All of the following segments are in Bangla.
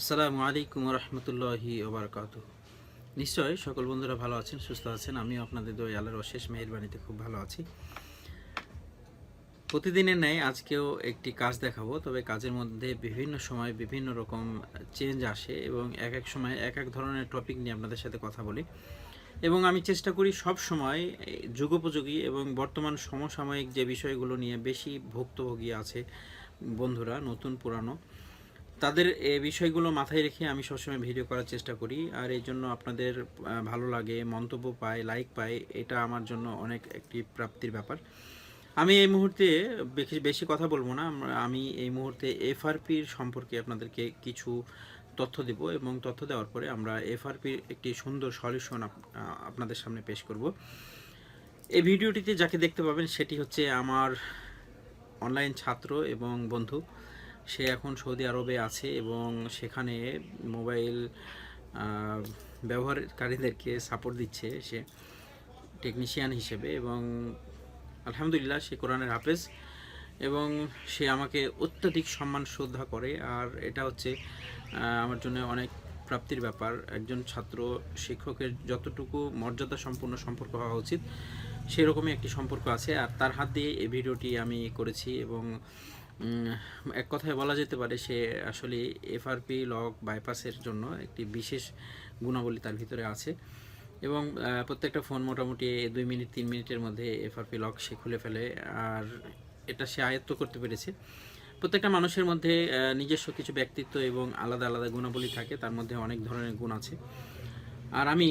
আসসালামু আলাইকুম রহমতুল্লাহি ওবরাকাত নিশ্চয় সকল বন্ধুরা ভালো আছেন, সুস্থ আছেন, আমিও আপনাদের দই আল্লাহর অশেষ মেহেরবানিতে খুব ভালো আছি। প্রতিদিনের ন্যায় আজকেও একটি কাজ দেখাবো, তবে কাজের মধ্যে বিভিন্ন সময় বিভিন্ন রকম চেঞ্জ আসে এবং এক এক সময় এক এক ধরনের টপিক নিয়ে আপনাদের সাথে কথা বলি। এবং আমি চেষ্টা করি সব সময় যুগোপযোগী এবং বর্তমান সমসাময়িক যে বিষয়গুলো নিয়ে বেশি ভুক্তভোগী আছে বন্ধুরা, নতুন, পুরানো তাদের এই বিষয়গুলো মাথায় রেখে আমি সবসময় ভিডিও করার চেষ্টা করি। আর এই জন্য আপনাদের ভালো লাগে, মন্তব্য পাই লাইক পাই এটা আমার জন্য অনেক একটি প্রাপ্তির ব্যাপার। আমি এই মুহূর্তে বেশি বেশি কথা বলব না আমি এই মুহূর্তে এফআরপির সম্পর্কে আপনাদেরকে কিছু তথ্য দেব এবং তথ্য দেওয়ার পরে আমরা এফআরপির একটি সুন্দর সলিউশন আপনাদের সামনে পেশ করব। এই ভিডিওটিতে যাকে দেখতে পাবেন সেটি হচ্ছে আমার অনলাইন ছাত্র এবং বন্ধু। সে এখন সৌদি আরবে আছে এবং সেখানে মোবাইল ব্যবহারকারীদেরকে সাপোর্ট দিচ্ছে সে টেকনিশিয়ান হিসেবে এবং আলহামদুলিল্লাহ সে কোরআনের হাফেজ এবং সে আমাকে অত্যাধিক সম্মান, শ্রদ্ধা করে। আর এটা হচ্ছে আমার জন্য অনেক প্রাপ্তির ব্যাপার। একজন ছাত্র, শিক্ষকের যতটুকু মর্যাদা সম্পূর্ণ সম্পর্ক হওয়া উচিত, সেরকমই একটি সম্পর্ক আছে। আর তার হাত দিয়ে এই ভিডিওটি আমি করেছি এবং এক কথায় বলা যেতে পারে সে আসলে এফআরপি লক বাইপাসের জন্য একটি বিশেষ গুণাবলী তার ভিতরে আছে। এবং প্রত্যেকটা ফোন মোটামুটি দুই মিনিট, তিন মিনিটের মধ্যে এফআরপি লক সে খুলে ফেলে আর এটা সে আয়ত্ত করতে পেরেছে। প্রত্যেকটা মানুষের মধ্যে নিজস্ব কিছু ব্যক্তিত্ব এবং আলাদা আলাদা গুণাবলী থাকে, তার মধ্যে অনেক ধরনের গুণ আছে। আর আমি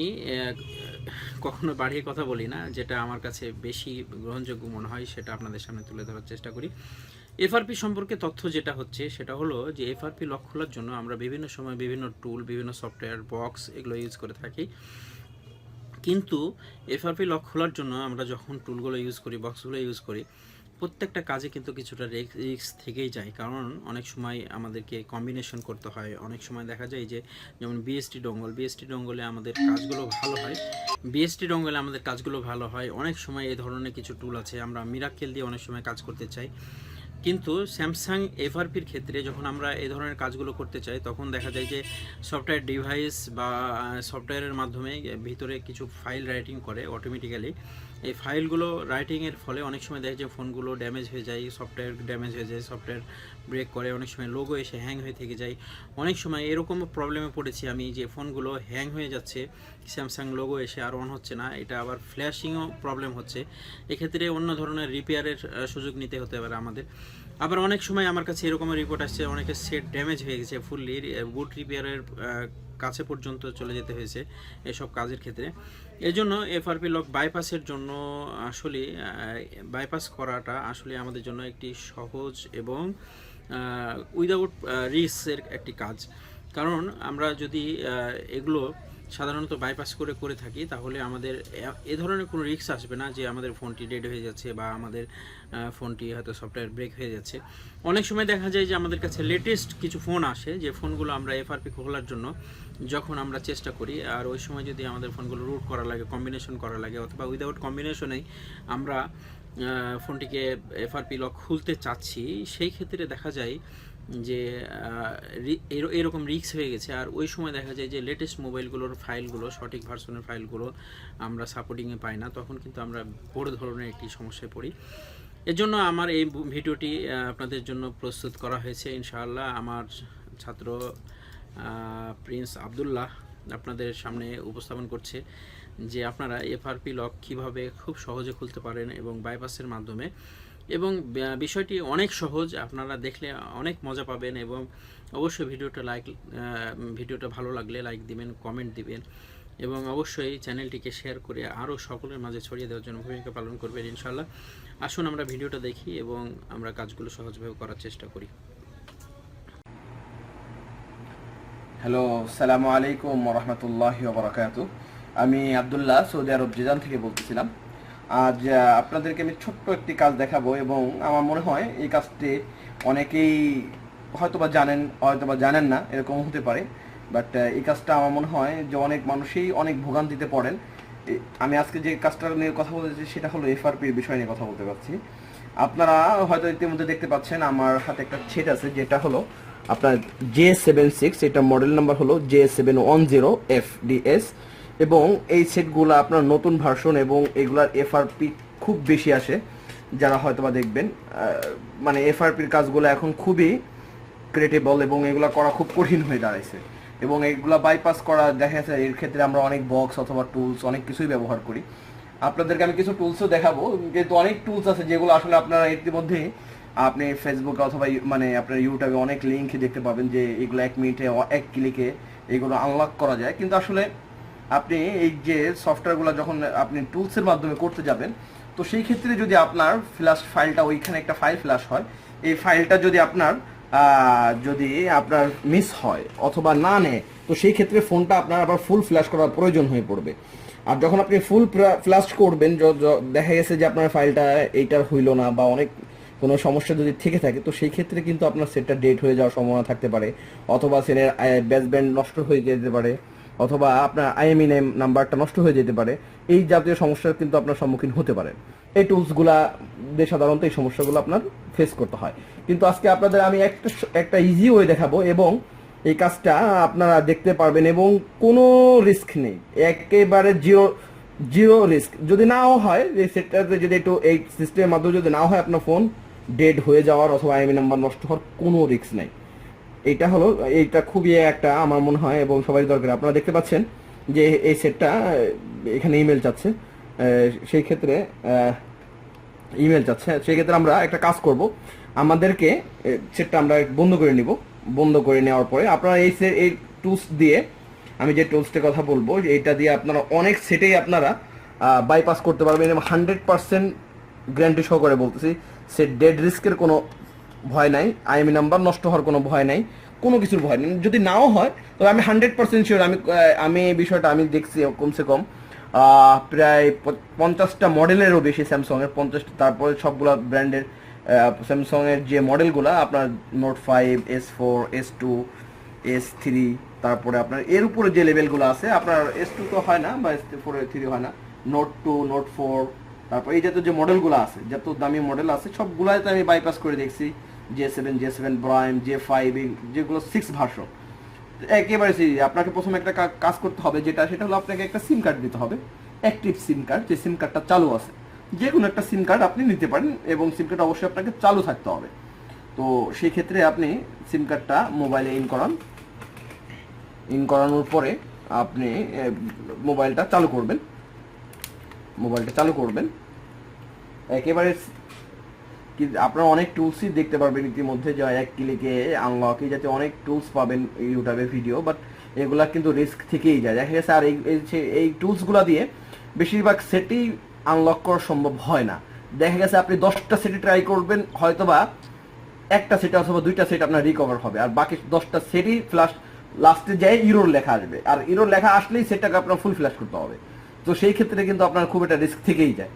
কখনো বাড়িয়ে কথা বলি না, যেটা আমার কাছে বেশি গ্রহণযোগ্য মনে হয়, সেটা আপনাদের সামনে তুলে ধরার চেষ্টা করি। এফআরপি সম্পর্কে তথ্য যেটা হচ্ছে, সেটা হলো যে এফআরপি লক খোলার জন্য আমরা বিভিন্ন সময় বিভিন্ন টুল বিভিন্ন সফটওয়্যার বক্স এগুলো ইউজ করে থাকি। কিন্তু এফআরপি লক খোলার জন্য আমরা যখন টুলগুলো ইউজ করি বক্সগুলো ইউজ করি, প্রত্যেকটা কাজে কিন্তু কিছুটা রিস্ক থেকেই যায়। কারণ অনেক সময় আমাদেরকে কম্বিনেশন করতে হয়। অনেক সময় দেখা যায় যে যেমন বিএসটি ডঙ্গল বিএসটি ডঙ্গলে আমাদের কাজগুলো ভালো হয়। বিএসটি ডঙ্গলে আমাদের কাজগুলো ভালো হয়। অনেক সময় এই ধরনের কিছু টুল আছে। আমরা মিরাক্কেল দিয়ে অনেক সময় কাজ করতে চাই। কিন্তু স্যামসাং এফআরপির ক্ষেত্রে যখন আমরা এই ধরনের কাজগুলো করতে চাই, তখন দেখা যায় যে সফটওয়্যার ডিভাইস বা সফটওয়্যারের মাধ্যমে ভিতরে কিছু ফাইল রাইটিং করে অটোমেটিক্যালি এই ফাইলগুলো রাইটিংয়ের ফলে অনেক সময় দেখা যায় ফোনগুলো ড্যামেজ হয়ে যায় সফটওয়্যার ড্যামেজ হয়ে যায় সফটওয়্যার ব্রেক করে, অনেক সময় লোগো এসে হ্যাং হয়ে থেকে যায়। অনেক সময় এরকম প্রবলেমে পড়েছি আমি যে ফোনগুলো হ্যাং হয়ে যাচ্ছে স্যামসাং লোগো এসে আর অন হচ্ছে না, এটা আবার ফ্ল্যাশিংও প্রবলেম হচ্ছে। এক্ষেত্রে অন্য ধরনের রিপেয়ারের সুযোগ নিতে হতে পারে আমাদের। আবার অনেক সময় আমার কাছে এরকম রিপোর্ট আসছে, অনেকে সেট ড্যামেজ হয়ে গেছে ফুললি বুট রিপেয়ারের কাছে পর্যন্ত চলে যেতে হয়েছে এসব কাজের ক্ষেত্রে। এজন্য এফআরপি লক বাইপাসের জন্য আসলে বাইপাস করাটা আসলে আমাদের জন্য একটি সহজ এবং উইদাউট রিস্কের একটি কাজ। কারণ আমরা যদি এগুলো সাধারণত বাইপাস করে করে থাকি, তাহলে আমাদের এ- ধরনের কোনো রিস্ক আসবে না যে আমাদের ফোনটি ডেড হয়ে যাচ্ছে বা আমাদের ফোনটি হয়তো সফটওয়্যার ব্রেক হয়ে যাচ্ছে। অনেক সময় দেখা যায় যে আমাদের কাছে লেটেস্ট কিছু ফোন আসে, যে ফোনগুলো আমরা এফআরপি খোলার জন্য যখন আমরা চেষ্টা করি, আর ওই সময় যদি আমাদের ফোনগুলো রুট করা লাগে কম্বিনেশন করা লাগে, অথবা উইদাউট কম্বিনেশনেই আমরা ফোনটিকে এফআরপি লক খুলতে চাচ্ছি, সেই ক্ষেত্রে দেখা যায় যে এরকম রিক্স হয়ে গেছে। আর ওই সময় দেখা যায় যে লেটেস্ট মোবাইলগুলোর ফাইলগুলো, সঠিক ভার্সনের ফাইলগুলো আমরা সাপোর্টিংয়ে পাই না। তখন কিন্তু আমরা বড় ধরনের একটি সমস্যায় পড়ি। এর জন্য আমার এই ভিডিওটি আপনাদের জন্য প্রস্তুত করা হয়েছে। ইনশাআল্লাহ আমার ছাত্র প্রিন্স আবদুল্লাহ আপনাদের সামনে উপস্থাপন করছে যে, আপনারা এফআরপি লক কীভাবে খুব সহজে খুলতে পারেন এবং বাইপাসের মাধ্যমে এবং বিষয়টি অনেক সহজ, আপনারা দেখলে অনেক মজা পাবেন এবং অবশ্যই ভিডিওটা লাইক ভিডিওটা ভালো লাগলে লাইক দিবেন, কমেন্ট দিবেন এবং অবশ্যই চ্যানেলটিকে শেয়ার করে আরও সকলের মাঝে ছড়িয়ে দেওয়ার জন্য ভূমিকা পালন করবেন ইনশাল্লাহ আসুন আমরা ভিডিওটা দেখি এবং আমরা কাজগুলো সহজভাবে করার চেষ্টা করি। হ্যালো সালামু আলাইকুম রহমতুল্লাহ আমি আবদুল্লাহ, সৌদি আরব জেজান থেকে বলতেছিলাম। আজ আপনাদেরকে আমি ছোট্ট একটি কাজ দেখাবো এবং আমার মনে হয় এই কাজটি অনেকেই হয়তোবা জানেন হয়তোবা জানেন না এরকম হতে পারে। বাট এই কাজটা আমার মনে হয় যে অনেক মানুষই অনেক ভোগান্তিতে পড়েন। আমি আজকে যে কাজটা নিয়ে কথা বলতে চাইছি সেটা হলো এফআরপির বিষয় নিয়ে কথা বলতে পারছি। আপনারা হয়তো ইতিমধ্যে দেখতে পাচ্ছেন, আমার হাতে একটা ছেট আছে যেটা হলো আপনার জে সেভেন সিক্স এটা মডেল নাম্বার হলো J seven one zero F DS এবং এই সেটগুলো আপনার নতুন ভার্সন এবং এগুলার এফআরপি খুব বেশি আসে, যারা হয়তোবা দেখবেন। মানে এফআরপির কাজগুলো এখন খুবই ক্রেটেবল এবং এগুলো করা খুব কঠিন হয়ে দাঁড়াইছে। এবং এগুলা বাইপাস করা দেখা যাচ্ছে এর ক্ষেত্রে আমরা অনেক বক্স অথবা টুলস অনেক কিছুই ব্যবহার করি। আপনাদেরকে আমি কিছু টুলসও দেখাবো, যেহেতু অনেক টুলস আছে যেগুলো আসলে আপনারা ইতিমধ্যে আপনি ফেসবুকে অথবা মানে আপনার ইউটিউবে অনেক লিঙ্ক দেখতে পাবেন যে এগুলো এক মিনিটে এক ক্লিকে এগুলো আনলক করা যায়। কিন্তু আসলে আপনি এই যে সফটওয়্যারগুলো যখন আপনি টুলসের মাধ্যমে করতে যাবেন, তো সেই ক্ষেত্রে যদি আপনার ফ্ল্যাশ ফাইলটা ওইখানে একটা ফাইল ফ্ল্যাশ হয়, এই ফাইলটা যদি আপনার যদি আপনার মিস হয় অথবা না নেয়, তো সেই ক্ষেত্রে ফোনটা আপনার আবার ফুল ফ্ল্যাশ করার প্রয়োজন হয়ে পড়বে। আর যখন আপনি ফুল ফ্ল্যাশ করবেন দেখা গেছে যে আপনার ফাইলটা এইটার হইল না বা অনেক কোনো সমস্যা যদি থেকে থাকে, তো সেই ক্ষেত্রে কিন্তু আপনার সেটটা ডেট হয়ে যাওয়ার সম্ভাবনা থাকতে পারে, অথবা সেনের ব্যাস ব্যান্ড নষ্ট হয়ে যেতে পারে। অথবা আপনার আইএমই নেম নাম্বারটা নষ্ট হয়ে যেতে পারে। এই জাতীয় সমস্যার কিন্তু আপনার সম্মুখীন হতে পারেন এই টুলসগুলা দিয়ে সাধারণত এই সমস্যাগুলো আপনার ফেস করতে হয়। কিন্তু আজকে আপনাদের আমি একটা একটা ইজি ওয়ে দেখাবো এবং এই কাজটা আপনারা দেখতে পারবেন এবং কোনো রিস্ক নেই। একেবারে জিরো জিরো রিস্ক যদি নাও হয়, এই সেটটাতে যদি একটু এই সিস্টেমের মাধ্যমে যদি নাও হয়, আপনার ফোন ডেড হয়ে যাওয়ার অথবা আইএমই নাম্বার নষ্ট হওয়ার কোনো রিস্ক নেই। এইটা হলো, এইটা খুবই একটা আমার মনে হয় এবং সবাই দরকার। আপনারা দেখতে পাচ্ছেন যে এই সেটটা এখানে ইমেল চাচ্ছে সেই ক্ষেত্রে ইমেল চাচ্ছে সেই ক্ষেত্রে আমরা একটা কাজ করব। আমাদেরকে সেটটা আমরা বন্ধ করে নিব। বন্ধ করে নেওয়ার পরে আপনারা এই এই টুলস দিয়ে, আমি যে টুলসটার কথা বলব এইটা দিয়ে আপনারা অনেক সেটেই আপনারা বাইপাস করতে পারবেন এবং হান্ড্রেড পার্সেন্ট গ্যারান্টি সহকারে বলতেছি, সে ডেড রিস্কের কোনো ভয় নাই, আইএমই নাম্বার, নষ্ট হওয়ার কোনো ভয় নাই, কোনো কিছুর ভয় নেই। যদি নাও হয়, তবে আমি হান্ড্রেড পার্সেন্ট শিওর আমি আমি এই বিষয়টা আমি দেখছি কমসে কম। প্রায় পঞ্চাশটা মডেলেরও বেশি স্যামসং এর পঞ্চাশটা, তারপরে সবগুলো ব্র্যান্ডের স্যামসংয়ের যে মডেলগুলো, আপনার note five S four S two S three তারপরে আপনার এর উপরে যে লেভেলগুলো আছে, আপনার এস টু তো হয় না, বা এস ফোর থ্রি হয় না নোট টু নোট ফোর তারপর এই জাতীয় যে মডেলগুলো আছে, যত দামি মডেল আছে, সবগুলাই তো আমি বাইপাস করে দেখছি। J seven J seven prime J five যেগুলো সিক্স ভার্সন একেবারে আপনাকে প্রথমে একটা কাজ করতে হবে যেটা, সেটা হলো আপনাকে একটা সিম কার্ড দিতে হবে। অ্যাক্টিভ সিম কার্ড যে সিম কার্ডটা চালু আছে। যে কোনো একটা সিম কার্ড আপনি নিতে পারেন এবং সিম কার্ড অবশ্যই আপনাকে চালু থাকতে হবে। তো সেই ক্ষেত্রে আপনি সিম কার্ডটা মোবাইলে ইন করান। ইন করানোর পরে আপনি মোবাইলটা চালু করবেন। মোবাইলটা চালু করবেন। একেবারে আপনারা অনেক টুলসই দেখতে পারবেন ইতিমধ্যে, যে এক ক্লিকে আনলক যাতে অনেক টুলস পাবেন ইউটিউবে ভিডিও বাট এগুলা কিন্তু রিস্ক থেকেই যায়। দেখা গেছে আর এই এই টুলসগুলো দিয়ে বেশিরভাগ সেটই আনলক করা সম্ভব হয় না। দেখা গেছে আপনি দশটা সেটে ট্রাই করবেন, হয়তোবা একটা সেট অথবা দুইটা সেট আপনার রিকভার হবে, আর বাকি দশটা সেটই ফ্লাশ লাস্টে যায় ইরোর লেখা আসবে। আর ইরোর লেখা আসলেই সেটটাকে আপনার ফুল ফ্ল্যাশ করতে হবে। তো সেই ক্ষেত্রে কিন্তু আপনার খুব একটা রিস্ক থেকেই যায়।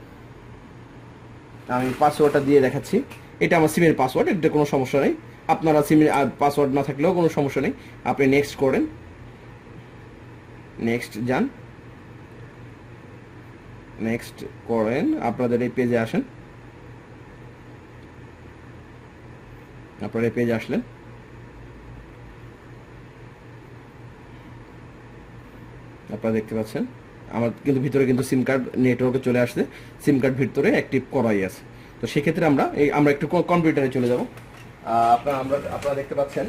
আমি পাসওয়ার্ডটা দিয়ে দেখাচ্ছি। এটা আমার সিমের পাসওয়ার্ড এতে কোনো সমস্যা নেই। আপনারা সিমের পাসওয়ার্ড না থাকলেও কোনো সমস্যা নেই। আপনি নেক্সট করেন। নেক্সট যান। নেক্সট করেন। আপনাদের এই পেজে আসেন। আপনারা এই পেজে আসলেন। আপনারা দেখতে পাচ্ছেন। আমার কিন্তু ভিতরে কিন্তু সিম কার্ড নেটওয়ার্কে চলে আসছে। সিম কার্ড ভিতরে অ্যাক্টিভ করাই আছে। তো সেক্ষেত্রে আমরা এই, আমরা একটু কম্পিউটারে চলে যাব। আপনারা, আমরা, আপনারা দেখতে পাচ্ছেন।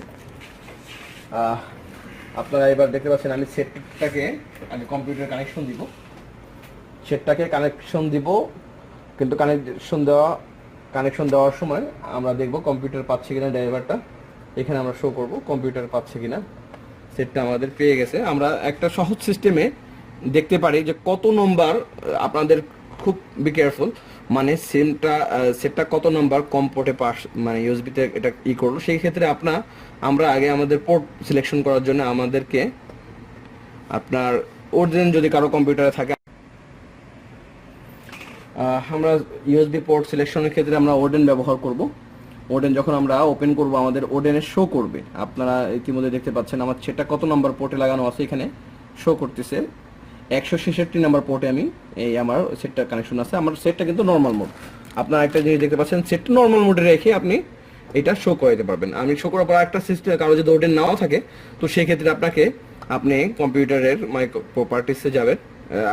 আপনারা এবার দেখতে পাচ্ছেন আমি সেটটাকে আগে কম্পিউটার কানেকশন দিব। সেটটাকে কানেকশন দিব। কিন্তু কানেকশন দেওয়া কানেকশন দেওয়ার সময় আমরা দেখব কম্পিউটার পাচ্ছে কিনা ড্রাইভারটা এখানে আমরা শো করব কম্পিউটার পাচ্ছে কিনা। সেটটা আমাদের পেয়ে গেছে। আমরা একটা সহজ সিস্টেমে দেখতে পারি যে কত নম্বর আপনাদের খুব বি কেয়ারফুল মানে সিমটা সেটটা কত নম্বর কম পোর্টে পাস মানে ইউএসবিতে এটা ই করল। সেই ক্ষেত্রে আপনার, আমরা আগে আমাদের পোর্ট সিলেকশন করার জন্য আমাদেরকে আপনার অরিজিনাল যদি কারও কম্পিউটারে থাকে আমরা ইউএসবি পোর্ট সিলেকশনের ক্ষেত্রে আমরা ওডেন ব্যবহার করব। ওডেন যখন আমরা ওপেন করব, আমাদের ওডেনে শো করবে। আপনারা ইতিমধ্যে দেখতে পাচ্ছেন, আমার সেটা কত নম্বর পোর্টে লাগানো আছে এখানে শো করতেছে। একশো ছেষট্টি নাম্বার পোর্টে আমি এই আমার সেটটা কানেকশন আছে। আমার সেটটা কিন্তু নর্মাল মোড আপনারা একটা জিনিস দেখতে পাচ্ছেন সেটটা নর্মাল মোডে রেখে আপনি এটা শো করে দিতে পারবেন। আমি শো করার পর একটা সিস্টেম কারও যদি ওডেন নাও থাকে, তো সেই ক্ষেত্রে আপনাকে আপনি কম্পিউটারের মাইক্রো প্রপার্টিসে যাবেন।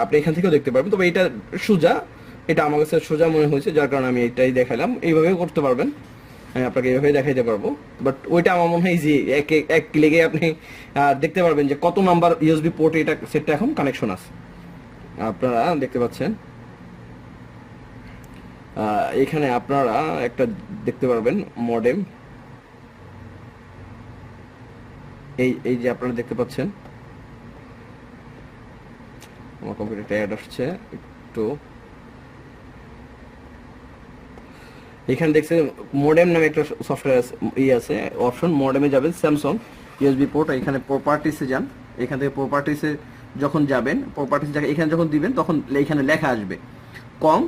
আপনি এখান থেকেও দেখতে পারবেন। তবে এটা সোজা, এটা আমার কাছে সোজা মনে হয়েছে, যার কারণে আমি এটাই দেখালাম। এইভাবেও করতে পারবেন। আমি আপনাকে এইভাবে দেখাইতে পারব। বাট ওইটা আমার মনে হয় যে এক এক ক্লিকে আপনি দেখতে পারবেন যে কত নাম্বার ইউএসবি পোর্টে এটা সেটটা এখন কানেকশন আছে। আপনারা দেখতে পাচ্ছেন? এখানে আপনারা একটা দেখতে পারবেন মডেম এই এই যে আপনারা দেখতে পাচ্ছেন? আমার কম্পিউটারটা অ্যাড আসছে একটু। এখানে দেখছেন মডেম নামে একটা সফটওয়্যার ই আছে অপশন মডেমে যাবেন স্যামসং ইউএসবি পোর্ট এখানে প্রপার্টিসে যান। এখান থেকে প্রপার্টিসে যখন যাবেন প্রপার্টিস এখানে যখন দিবেন, তখন এখানে লেখা আসবে কম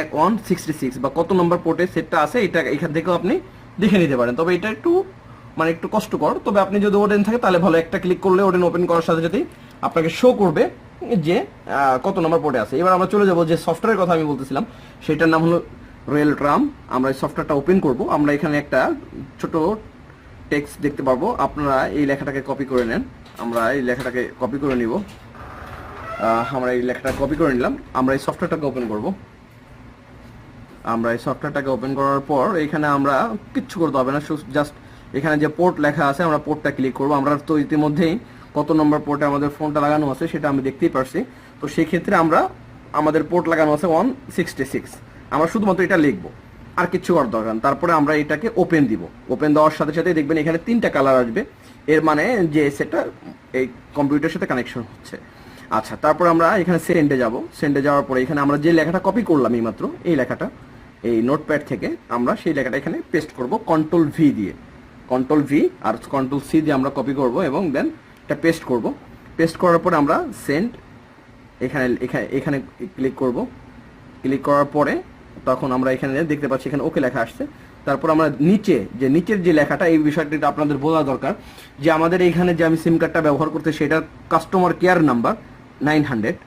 এক ওয়ান সিক্সটি সিক্স বা কত নম্বর পোর্টে সেটটা আছে, এটা এখান থেকেও আপনি দেখে নিতে পারেন। তবে এটা একটু মানে একটু কষ্টকর। তবে আপনি যদি ওডেন থাকে, তাহলে ভালো একটা ক্লিক করলে ওডেন ওপেন করার সাথে সাথেই আপনাকে শো করবে যে কত নম্বর পোর্টে আছে। এবার আমরা চলে যাব যে সফটওয়্যারের কথা আমি বলতেছিলাম, সেটার নাম হলো রয়েল ট্রাম আমরা এই সফটওয়্যারটা ওপেন করব। আমরা এখানে একটা ছোট টেক্সট দেখতে পাবো। আপনারা এই লেখাটাকে কপি করে নেন। আমরা এই লেখাটাকে কপি করে নিব। আমরা এই লেখাটা কপি করে নিলাম। আমরা এই সফটওয়্যারটাকে ওপেন করব। আমরা এই সফটওয়্যারটাকে ওপেন করার পর এখানে আমরা কিচ্ছু করতে হবে না। জাস্ট এখানে যে পোর্ট লেখা আছে, আমরা পোর্টটা ক্লিক করব। আমরা তো ইতিমধ্যেই কত নম্বর পোর্টে আমাদের ফোনটা লাগানো আছে, সেটা আমি দেখতেই পারছি। তো সেই ক্ষেত্রে আমরা আমাদের পোর্ট লাগানো আছে ওয়ান সিক্সটি সিক্স আমরা শুধুমাত্র এটা লিখব, আর কিচ্ছু করার দরকার তারপরে আমরা এটাকে ওপেন দিব। ওপেন দেওয়ার সাথে সাথে দেখবেন এখানে তিনটা কালার আসবে। এর মানে যে সেটা এই কম্পিউটারের সাথে কানেকশন হচ্ছে। আচ্ছা তারপর আমরা এখানে সেন্ডে যাব। সেন্ডে যাওয়ার পরে এখানে আমরা যে লেখাটা কপি করলাম এই মাত্র এই লেখাটা, এই নোটপ্যাড থেকে আমরা সেই লেখাটা এখানে পেস্ট করব কন্ট্রোল ভি দিয়ে। কন্ট্রোল ভি আর কন্ট্রোল সি দিয়ে আমরা কপি করব এবং দেন এটা পেস্ট করব। পেস্ট করার পরে আমরা সেন্ড এখানে এখানে এখানে ক্লিক করব। ক্লিক করার পরে তখন আমরা এখানে দেখতে পাচ্ছি, এখানে ওকে লেখা আসছে। তারপর আমরা নিচে, যে নিচের যে লেখাটা, এই বিষয়টা আপনাদের বোঝা দরকার, যে আমাদের এখানে যে আমি সিম কার্ডটা ব্যবহার করতে সেটার customer care number nine hundred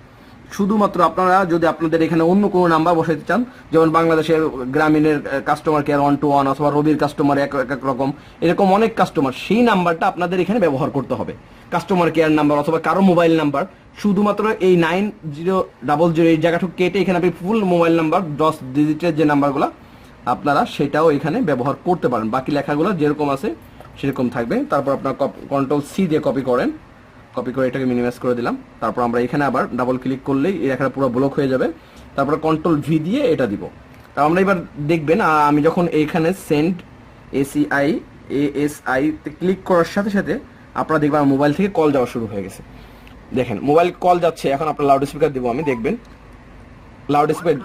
শুধুমাত্র আপনারা যদি আপনাদের এখানে অন্য কোনো নাম্বার বসাতে চান, যেমন বাংলাদেশের গ্রামীণের customer care one two one অথবা রবির কাস্টমার এক এক রকম, এরকম অনেক কাস্টমার সেই নাম্বারটা আপনাদের এখানে ব্যবহার করতে হবে। কাস্টমার কেয়ার নাম্বার অথবা কারও মোবাইল নাম্বার শুধুমাত্র এই নাইন জিরো ডাবল জিরো এই জায়গাটুকু কেটে এখানে আপনি ফুল মোবাইল নাম্বার দশ ডিজিটের যে নাম্বারগুলো আপনারা সেটাও এখানে ব্যবহার করতে পারেন। বাকি লেখাগুলো যেরকম আছে, সেরকম থাকবে। তারপর আপনার কন্ট্রোল সি দিয়ে কপি করেন। কপি করে এটাকে মিনিমাইজ করে দিলাম। তারপর আমরা এখানে আবার ডাবল ক্লিক করলেই এই লেখাটা পুরো ব্লক হয়ে যাবে। তারপর কন্ট্রোল ভি দিয়ে এটা দিব। তা আমরা এবার দেখবেন আমি যখন এইখানে সেন্ড এসিআই এএসআই তে ক্লিক করার সাথে সাথে আপনারা দেখবেন মোবাইল থেকে কল যাওয়া শুরু হয়ে গেছে। দেখেন মোবাইল কল যাচ্ছে, এখন আপনার লাউড স্পিকার দিব আমি, দেখবেন। লাউড স্পিকার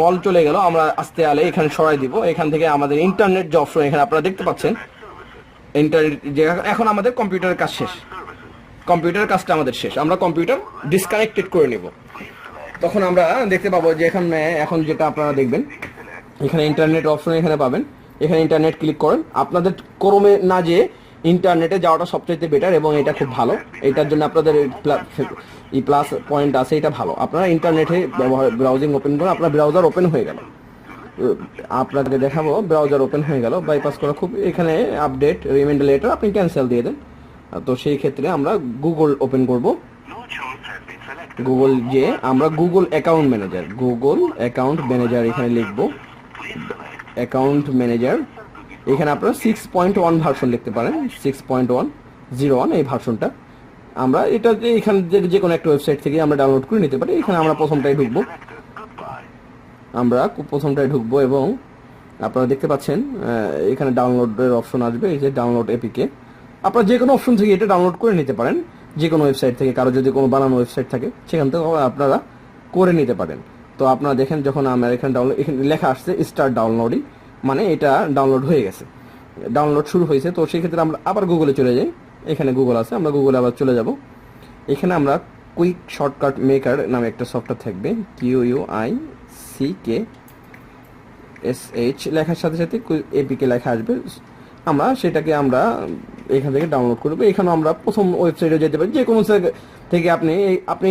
কল চলে গেল, আমরা আস্তে আলে এখানে সরাই দিব। এখান থেকে আমাদের ইন্টারনেট যে অপশন এখানে আপনারা দেখতে পাচ্ছেন। ইন্টারনেট যে, এখন আমাদের কম্পিউটারের কাজ শেষ। কম্পিউটারের কাজটা আমাদের শেষ। আমরা কম্পিউটার ডিসকানেক্টেড করে নেব। তখন আমরা দেখতে পাবো যে এখানে, এখন যেটা আপনারা দেখবেন, এখানে ইন্টারনেট অপশন এখানে পাবেন। এখানে ইন্টারনেট ক্লিক করেন। আপনাদের ক্রমে না যে ইন্টারনেটে যাওয়াটা সবচাইতে বেটার এবং এটা খুব ভালো। এটার জন্য আপনাদের ই প্লাস পয়েন্ট আছে, এটা ভালো। আপনারা ইন্টারনেটে ব্রাউজিং ওপেন করুন, আপনার ব্রাউজার ওপেন হয়ে গেল। আপনাকে দেখাবো ব্রাউজার ওপেন হয়ে গেল বাইপাস করা খুব এখানে আপডেট রিমাইন্ডার লেটার আপনি ক্যান্সেল দিয়ে দেন। তো সেই ক্ষেত্রে আমরা গুগল ওপেন করব। গুগল যে, আমরা Google account manager Google account manager এখানে লিখব। অ্যাকাউন্ট ম্যানেজার এখানে আপনারা সিক্স পয়েন্ট ওয়ান ভার্সন লিখতে পারেন six point one zero one এই ভার্সনটা আমরা এটা এখানে যে যে কোনো একটা ওয়েবসাইট থেকে আমরা ডাউনলোড করে নিতে পারি, এখানে আমরা প্রথমটাই ঢুকবো। আমরা প্রথমটায় ঢুকবো এবং আপনারা দেখতে পাচ্ছেন এখানে ডাউনলোডের অপশন আসবে, এই যে ডাউনলোড এপিকে আপনারা যে কোনো অপশন থেকে এটা ডাউনলোড করে নিতে পারেন, যে কোনো ওয়েবসাইট থেকে, কারও যদি কোনো বানানো ওয়েবসাইট থাকে, সেখান থেকে আপনারা করে নিতে পারেন। তো আপনারা দেখেন যখন আমার এখানে ডাউনলোড এখানে লেখা আসছে স্টার্ট ডাউনলোডিং মানে এটা ডাউনলোড হয়ে গেছে। ডাউনলোড শুরু হয়েছে, তো সেই ক্ষেত্রে আমরা আবার গুগলে চলে যাই। এখানে গুগল আছে, আমরা গুগলে আবার চলে যাব। এখানে আমরা কুইক শর্টকাট মেকার নামে একটা সফটওয়্যার থাকবে Q U I C K S H লেখার সাথে সাথে এপিকে লেখা আসবে। আমরা সেটাকে আমরা এখান থেকে ডাউনলোড করব। এখানে আমরা প্রথম ওয়েবসাইটে যেতে পারি, যে কোনো থেকে আপনি আপনি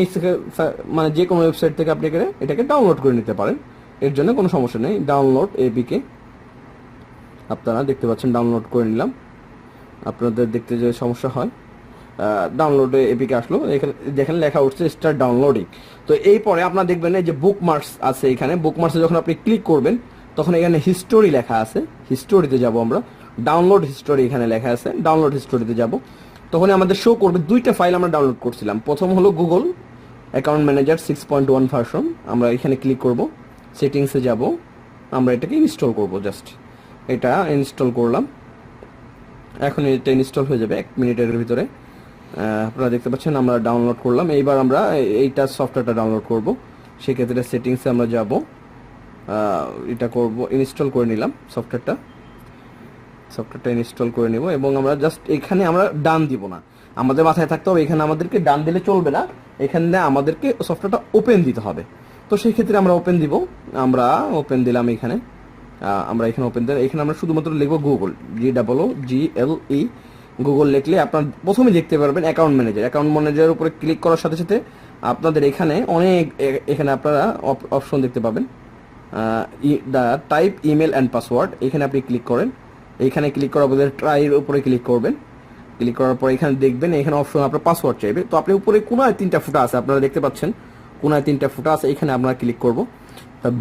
মানে যে কোনো ওয়েবসাইট থেকে আপনি এটাকে ডাউনলোড করে নিতে পারেন। এর জন্য কোনো সমস্যা নেই। ডাউনলোড এপিকে আপনারা দেখতে পাচ্ছেন ডাউনলোড করে নিলাম। আপনাদের দেখতে যে সমস্যা হয় ডাউনলোডে এপিকে আসলো। এখানে, যেখানে লেখা উঠছে স্টার ডাউনলোডিং তো এই পরে আপনারা দেখবেন, এই যে বুক মার্কস আছে এখানে বুক মার্কসে যখন আপনি ক্লিক করবেন, তখন এখানে হিস্টোরি লেখা আছে। হিস্টোরিতে যাব আমরা। ডাউনলোড হিস্টোরি এখানে লেখা আছে। ডাউনলোড হিস্টোরিতে যাব। তখন আমাদের শো করবে, দুইটা ফাইল আমরা ডাউনলোড করছিলাম। প্রথম হলো Google account manager six point one version আমরা এখানে ক্লিক করব। সেটিংসে যাব। আমরা এটাকে ইনস্টল করব জাস্ট এটা ইনস্টল করলাম। এখন এটা ইনস্টল হয়ে যাবে এক মিনিটের ভিতরে। আপনারা দেখতে পাচ্ছেন আমরা ডাউনলোড করলাম। এইবার আমরা এইটা সফটওয়্যারটা ডাউনলোড করব। সেক্ষেত্রে সেটিংসে আমরা যাব। এটা করব ইনস্টল করে নিলাম সফটওয়্যারটা সফটওয়্যারটা ইনস্টল করে নিব এবং আমরা জাস্ট এখানে আমরা ডান দিব না। আমাদের মাথায় থাকতে হবে, এখানে আমাদেরকে ডান দিলে চলবে না। এখানে আমাদেরকে সফটওয়্যারটা ওপেন দিতে হবে। তো সেই ক্ষেত্রে আমরা ওপেন দিব। আমরা ওপেন দিলাম এখানে। আমরা এখানে ওপেন দিলাম এখানে আমরা শুধুমাত্র লিখব Google G double O G L E Google লিখলে আপনার প্রথমে দেখতে পারবেন অ্যাকাউন্ট ম্যানেজার অ্যাকাউন্ট ম্যানেজারের উপরে ক্লিক করার সাথে সাথে আপনাদের এখানে অনেক এখানে আপনারা অপশন দেখতে পাবেন। The type email and password এখানে আপনি ক্লিক করেন। এখানে ক্লিক করার পরে ট্রাইয়ের উপরে ক্লিক করবেন। ক্লিক করার পর এখানে দেখবেন এখানে অপশন আপনার পাসওয়ার্ড চাইবে। তো আপনি উপরে কোনায় তিনটা ফুটা আছে, আপনারা দেখতে পাচ্ছেন। কোনায় তিনটা ফুটা আছে, এখানে আমরা ক্লিক করব।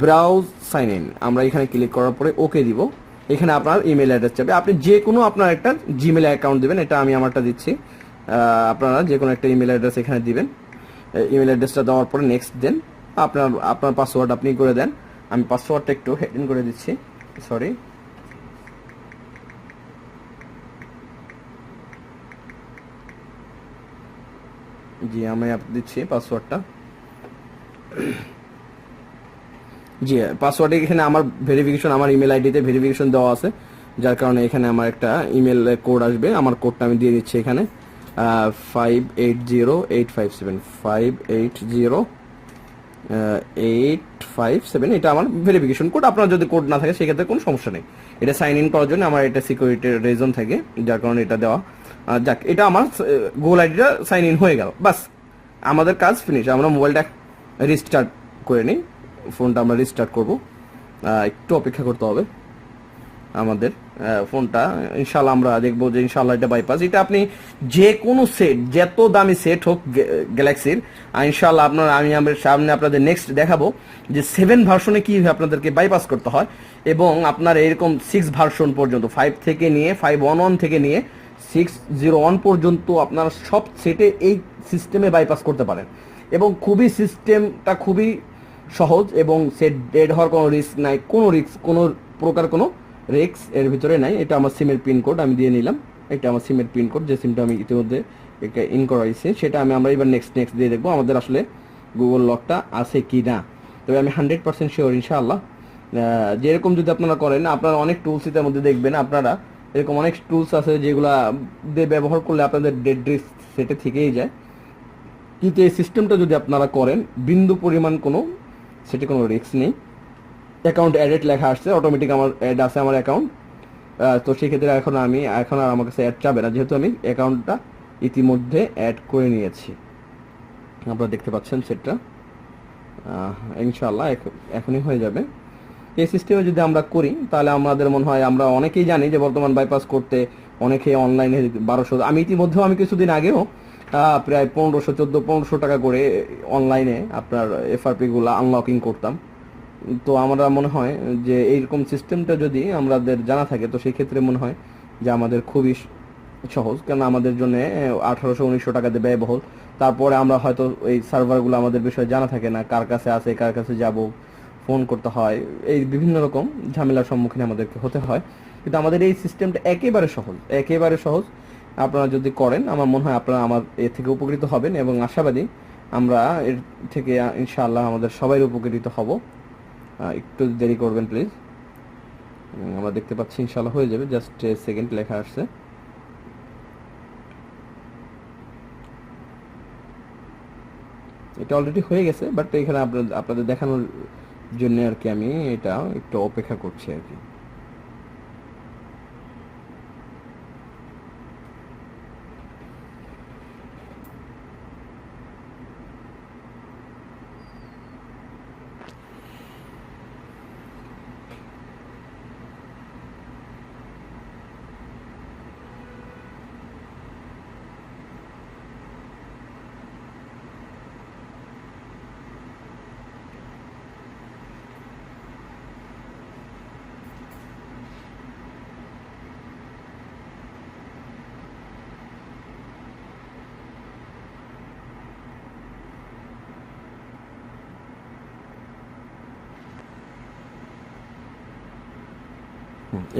ব্রাউজ সাইন ইন আমরা এখানে ক্লিক করার পরে ওকে দিব। এখানে আপনার ইমেল অ্যাড্রেস চাইবে আপনি যে কোনো আপনার একটা জিমেল অ্যাকাউন্ট দেবেন, এটা আমি আমারটা দিচ্ছি। আপনারা যে কোনো একটা ইমেল অ্যাড্রেস এখানে দিবেন। ইমেল অ্যাড্রেসটা দেওয়ার পরে নেক্সট দেন। আপনার আপনার পাসওয়ার্ড আপনি করে দেন। আমি পাসওয়ার্ডটা একটু হেডিং করে দিচ্ছি। সরি জি, আমি দিচ্ছি পাসওয়ার্ডটা জি পাসওয়ার্ডে এখানে আমার ভেরিফিকেশন আমার ইমেল আইডিতে ভেরিফিকেশন দেওয়া আছে। যার কারণে এখানে আমার একটা ইমেল কোড আসবে। আমার কোডটা আমি দিয়ে দিচ্ছি এখানে। Five eight zero eight five seven five eight zero eight five seven এটা আমার ভেরিফিকেশন কোড আপনার যদি কোড না থাকে, সেক্ষেত্রে কোনো সমস্যা নেই। এটা সাইন ইন করার জন্য আমার এটা সিকিউরিটির রিজন থাকে, যার কারণে এটা দেওয়া। যাক, এটা আমার গুগল আইডিটা সাইন ইন হয়ে গেল। বাস, আমাদের কাজ ফিনিশ আমরা মোবাইলটা রিস্টার্ট করে নিই। ফোনটা আমরা রিস্টার্ট করব। একটু অপেক্ষা করতে হবে। আমাদের ফোনটা ইনশাল্লাহ আমরা দেখব যে ইনশাল্লাহ এটা বাইপাস এটা আপনি যে কোনো সেট যত দামি সেট হোক গ্যালাক্সির ইনশাল্লাহ আপনার, আমি আমার সামনে আপনাদের নেক্সট দেখাবো যে সেভেন ভার্সনে কীভাবে আপনাদেরকে বাইপাস করতে হয় এবং আপনার এরকম সিক্স ভার্সন পর্যন্ত ফাইভ থেকে নিয়ে ফাইভ ওয়ান ওয়ান থেকে নিয়ে সিক্স জিরো ওয়ান পর্যন্ত আপনার সব সেটে এই সিস্টেমে বাইপাস করতে পারেন। এবং খুবই সিস্টেমটা খুবই সহজ এবং সেট ডেড হওয়ার কোনো রিস্ক নাই। কোনো রিস্ক কোনো প্রকার কোনো রিস্ক এর ভিতরে নাই। এটা আমার সিমের পিন কোড আমি দিয়ে নিলাম। এটা আমার সিমের পিন কোড যে সিমটা আমি ইতিমধ্যে ইন করাইছি সেটা আমি আমরা এবার নেক্সট নেক্সট দিয়ে দেখব আমাদের আসলে গুগল লকটা আছে কি না তবে আমি হান্ড্রেড পার্সেন্ট শিওর ইনশাআল্লাহ। যেরকম যদি আপনারা করেন, আপনারা অনেক টুলস এটার মধ্যে দেখবেন, আপনারা এরকম অনেক টুলস আছে যেগুলা ব্যবহার করলে আপনাদের ডেড রিস্ক সেটে থেকেই যায়। কিন্তু এই সিস্টেমটা যদি আপনারা করেন, বিন্দু পরিমাণ কোনো সেটি কোনো রিস্ক নেই। অ্যাকাউন্ট অ্যাডেড লেখা আসছে অটোমেটিক আমার অ্যাড আছে আমার অ্যাকাউন্ট তো সেক্ষেত্রে এখন আমি, এখন আর আমার কাছে অ্যাড চাবে না। যেহেতু আমি অ্যাকাউন্টটা ইতিমধ্যে অ্যাড করে নিয়েছি। আপনারা দেখতে পাচ্ছেন সেটটা। ইনশাল্লাহ এখ- এখনই হয়ে যাবে। এই সিস্টেমে যদি আমরা করি, তাহলে আমাদের মনে হয় আমরা অনেকেই জানি যে বর্তমান বাইপাস করতে অনেকে অনলাইনে বারোশো, আমি ইতিমধ্যেও আমি কিছুদিন আগেও প্রায় পনেরোশো, চোদ্দ, পনেরোশো টাকা করে অনলাইনে আপনার এফআরপি গুলো আনলকিং করতাম। তো আমরা মনে হয় যে এইরকম সিস্টেমটা যদি আমাদের জানা থাকে, তো সেই ক্ষেত্রে মনে হয় যে আমাদের খুবই সহজ। কেন আমাদের জন্য আঠারোশো, উনিশশো টাকাতে ব্যয়বহুল। তারপরে আমরা হয়তো এই সার্ভারগুলো আমাদের বিষয়ে জানা থাকে না, কার কাছে আছে, কার কাছে যাব ফোন করতে হয়, এই বিভিন্ন রকম ঝামেলার সম্মুখীন আমাদেরকে হতে হয়। কিন্তু আমাদের এই সিস্টেমটা একেবারে সহজ একেবারে সহজ। আপনারা যদি করেন, আমার মনে হয় আপনারা আমার এর থেকে উপকৃত হবেন এবং আশাবাদী আমরা এর থেকে ইনশাআল্লাহ আমাদের সবাই উপকৃত হব। একটু দেরি করবেন, প্লিজ। আমরা দেখতে পাচ্ছি ইনশাআল্লাহ হয়ে যাবে, জাস্ট সেকেন্ড লেখা আসছে। এটা অলরেডি হয়ে গেছে বাট এখানে আপনাদের দেখানোর জন্য আর কি আমি এটা একটু অপেক্ষা করছি আর কি।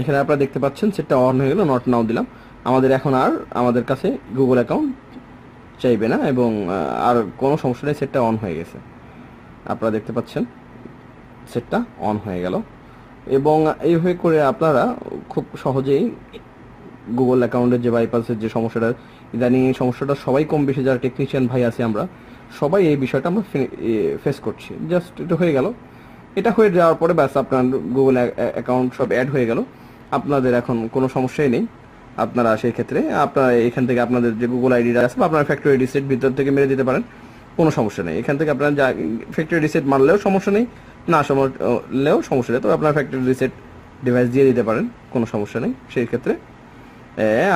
এখানে আপনারা দেখতে পাচ্ছেন সেটটা অন হয়ে গেল নট নাও দিলাম। আমাদের এখন আর আমাদের কাছে গুগল অ্যাকাউন্ট চাইবে না এবং আর কোনো সমস্যা নেই, সেটটা অন হয়ে গেছে। আপনারা দেখতে পাচ্ছেন, সেটটা অন হয়ে গেল। এবং এইভাবে করে আপনারা খুব সহজেই গুগল অ্যাকাউন্টের যে বাইপাসের যে সমস্যাটা, ইদানিং এই সমস্যাটা সবাই কম বেশি, যারা টেকনিশিয়ান ভাই আছে আমরা, সবাই এই বিষয়টা আমরা ফেস করছি। জাস্ট এটা হয়ে গেল। এটা হয়ে যাওয়ার পরে ব্যাস আপনার গুগল অ্যাকাউন্ট সব অ্যাড হয়ে গেল। আপনাদের এখন কোনো সমস্যাই নেই। আপনারা সেই ক্ষেত্রে আপনারা এখান থেকে আপনাদের যে গুগল আইডিটা আছে বা আপনারা ফ্যাক্টরি রিসেট ভিতর থেকে মেরে দিতে পারেন। কোনো সমস্যা নেই। এখান থেকে আপনারা যা ফ্যাক্টরি রিসেট মারলেও সমস্যা নেই, না সমলেও সমস্যা নেই। তো আপনারা ফ্যাক্টরি রিসেট ডিভাইস দিয়ে দিতে পারেন। কোনো সমস্যা নেই সেই ক্ষেত্রে।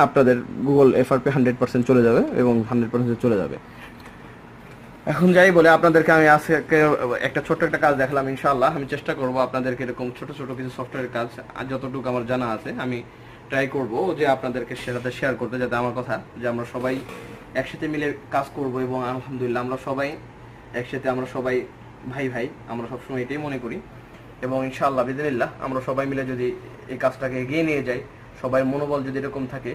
আপনাদের গুগল এফআরপি হান্ড্রেড পার্সেন্ট চলে যাবে এবং হান্ড্রেড পার্সেন্ট চলে যাবে। এখন যাই বলে, আপনাদেরকে আমি আজকে একটা ছোট্ট একটা কাজ দেখালাম, ইনশাআল্লাহ। আমি চেষ্টা করব আপনাদেরকে এরকম ছোট ছোট কিছু সফটওয়্যারের কাজ যতটুকু আমার জানা আছে, আমি ট্রাই করব যে আপনাদেরকে সেটাতে শেয়ার করতে, যাতে আমার কথা যে আমরা সবাই একসাথে মিলে কাজ করব এবং আলহামদুলিল্লাহ আমরা সবাই একসাথে, আমরা সবাই ভাই ভাই, আমরা সবসময় এটাই মনে করি। এবং ইনশাআল্লাহ, বিদিনিল্লাহ, আমরা সবাই মিলে যদি এই কাজটাকে এগিয়ে নিয়ে যাই, সবাই মনোবল যদি এরকম থাকে,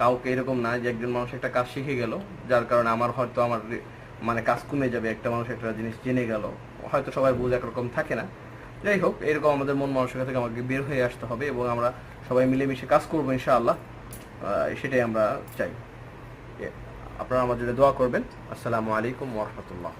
কাউকে এরকম না যে একজন মানুষ একটা কাজ শিখে গেল, যার কারণে আমার হয়তো আমার মানে কাজ কমে যাবে, একটা মানুষ একটা জিনিস জেনে গেল। হয়তো সবাই বুঝ একরকম থাকে না। যাই হোক, এরকম আমাদের মন মানসিকতা থেকে আমাকে বের হয়ে আসতে হবে এবং আমরা সবাই মিলেমিশে কাজ করব ইনশাআল্লাহ। সেটাই আমরা চাই। আপনারা আমার জন্য দোয়া করবেন। আসসালামু আলাইকুম ওরহমতুল্লাহ